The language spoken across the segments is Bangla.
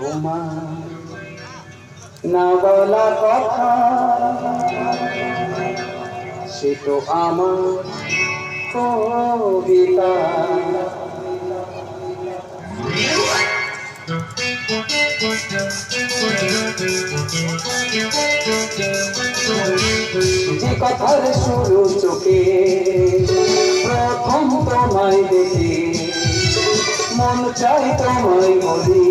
তোমার না বলা কথা, সে তো আমার কবিতা। যে কথার শুরু চোখে, প্রথম তোমায় দেখে, মন চাই তোমায় বলি।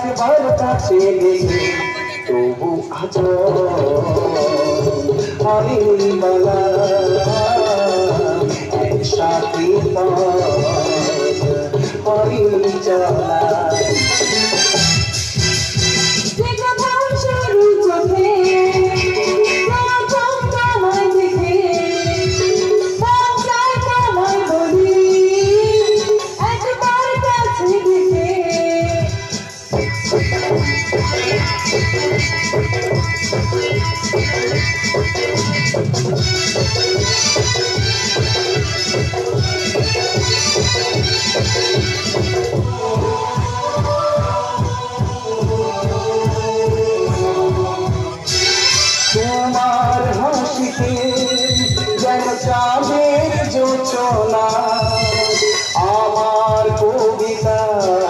একবার কাছে দেখে তবু আজ হরিবালা একসাথে হরি চলা চাঁদের জোছনা আমার কবিতায়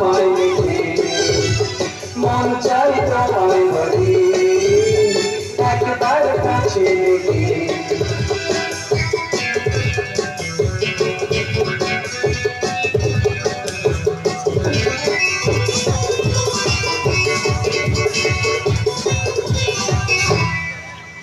তোমায় দেখে। মন চাই তোমায় বলি একবার কাছে দেখে